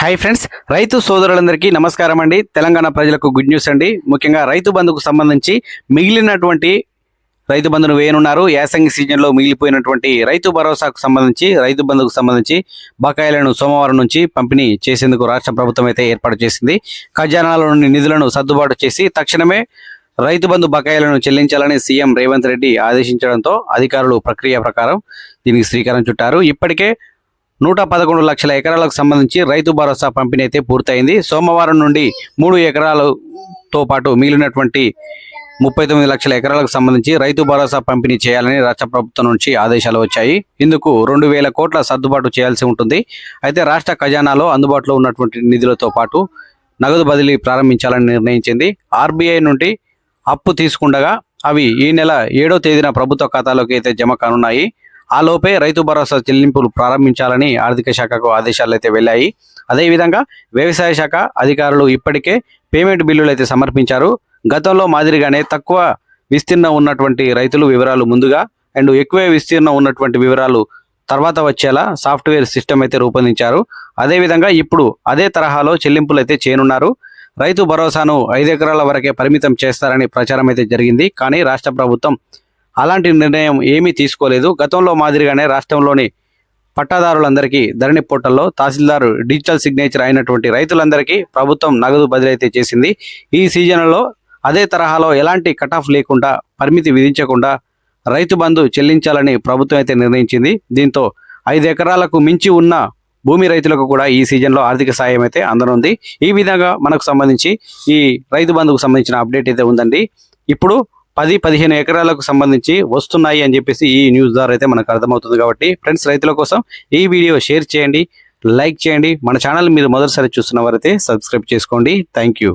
Hi friends రైతు సోదరులందరికీ నమస్కారం అండి. తెలంగాణ ప్రజలకు గుడ్ న్యూస్ అండి. ముఖ్యంగా రైతు బంధుకు సంబంధించి మిగిలినటువంటి రైతు బంధును వేయనున్నారు. యాసంగి సీజన్లో మిగిలిపోయినటువంటి రైతు భరోసాకు సంబంధించి రైతు బంధుకు సంబంధించి బకాయిలను సోమవారం నుంచి పంపిణీ చేసేందుకు రాష్ట్ర ప్రభుత్వం అయితే ఏర్పాటు చేసింది. ఖజానాలోని నిధులను సర్దుబాటు చేసి తక్షణమే రైతు బంధు బకాయిలను చెల్లించాలని సీఎం రేవంత్ రెడ్డి ఆదేశించడంతో అధికారులు ప్రక్రియ ప్రకారం దీనికి శ్రీకారం చుట్టారు. ఇప్పటికే నూట పదకొండు లక్షల ఎకరాలకు సంబంధించి రైతు భరోసా పంపిణీ అయితే పూర్తయింది. సోమవారం నుండి మూడు ఎకరాలతో పాటు మిగిలినటువంటి ముప్పై తొమ్మిది లక్షల ఎకరాలకు సంబంధించి రైతు భరోసా పంపిణీ చేయాలని రాష్ట్ర ప్రభుత్వం నుంచి ఆదేశాలు వచ్చాయి. ఇందుకు రెండు వేల కోట్ల సర్దుబాటు చేయాల్సి ఉంటుంది. అయితే రాష్ట్ర ఖజానాలో అందుబాటులో ఉన్నటువంటి నిధులతో పాటు నగదు బదిలీ ప్రారంభించాలని నిర్ణయించింది. ఆర్బీఐ నుండి అప్పు తీసుకుండగా అవి ఈ నెల ఏడో తేదీన ప్రభుత్వ ఖాతాలోకి అయితే జమ కానున్నాయి. ఆ లోపే రైతు భరోసా చెల్లింపులు ప్రారంభించాలని ఆర్థిక శాఖకు ఆదేశాలు అయితే వెళ్ళాయి. అదేవిధంగా వ్యవసాయ శాఖ అధికారులు ఇప్పటికే పేమెంట్ బిల్లులు అయితే సమర్పించారు. గతంలో మాదిరిగానే తక్కువ విస్తీర్ణం ఉన్నటువంటి రైతులు వివరాలు ముందుగా అండ్ ఎక్కువ విస్తీర్ణం ఉన్నటువంటి వివరాలు తర్వాత వచ్చేలా సాఫ్ట్వేర్ సిస్టమ్ అయితే రూపొందించారు. అదేవిధంగా ఇప్పుడు అదే తరహాలో చెల్లింపులు అయితే చేయనున్నారు. రైతు భరోసాను ఐదు ఎకరాల వరకే పరిమితం చేస్తారని ప్రచారం అయితే జరిగింది. కానీ రాష్ట్ర ప్రభుత్వం అలాంటి నిర్ణయం ఏమీ తీసుకోలేదు. గతంలో మాదిరిగానే రాష్ట్రంలోని పట్టాదారులందరికీ ధరణి పోర్టల్లో తహసీల్దార్ డిజిటల్ సిగ్నేచర్ అయినటువంటి రైతులందరికీ ప్రభుత్వం నగదు బదిలీ అయితే చేసింది. ఈ సీజన్లో అదే తరహాలో ఎలాంటి కట్ ఆఫ్ లేకుండా పరిమితి విధించకుండా రైతు బంధు చెల్లించాలని ప్రభుత్వం అయితే నిర్ణయించింది. దీంతో ఐదు ఎకరాలకు మించి ఉన్న భూమి రైతులకు కూడా ఈ సీజన్లో ఆర్థిక సాయం అయితే అందనుంది. ఈ విధంగా మనకు సంబంధించి ఈ రైతు బంధుకు సంబంధించిన అప్డేట్ అయితే ఉందండి. ఇప్పుడు పది పదిహేను ఎకరాలకు సంబంధించి వస్తున్నాయి అని చెప్పేసి ఈ న్యూస్ ద్వారా అయితే మనకు అర్థమవుతుంది కాబట్టి ఫ్రెండ్స్ రైతుల కోసం ఈ వీడియో షేర్ చేయండి లైక్ చేయండి. మన ఛానల్ మీరు మొదటిసారి చూస్తున్న వారైతే సబ్స్క్రైబ్ చేసుకోండి. Thank you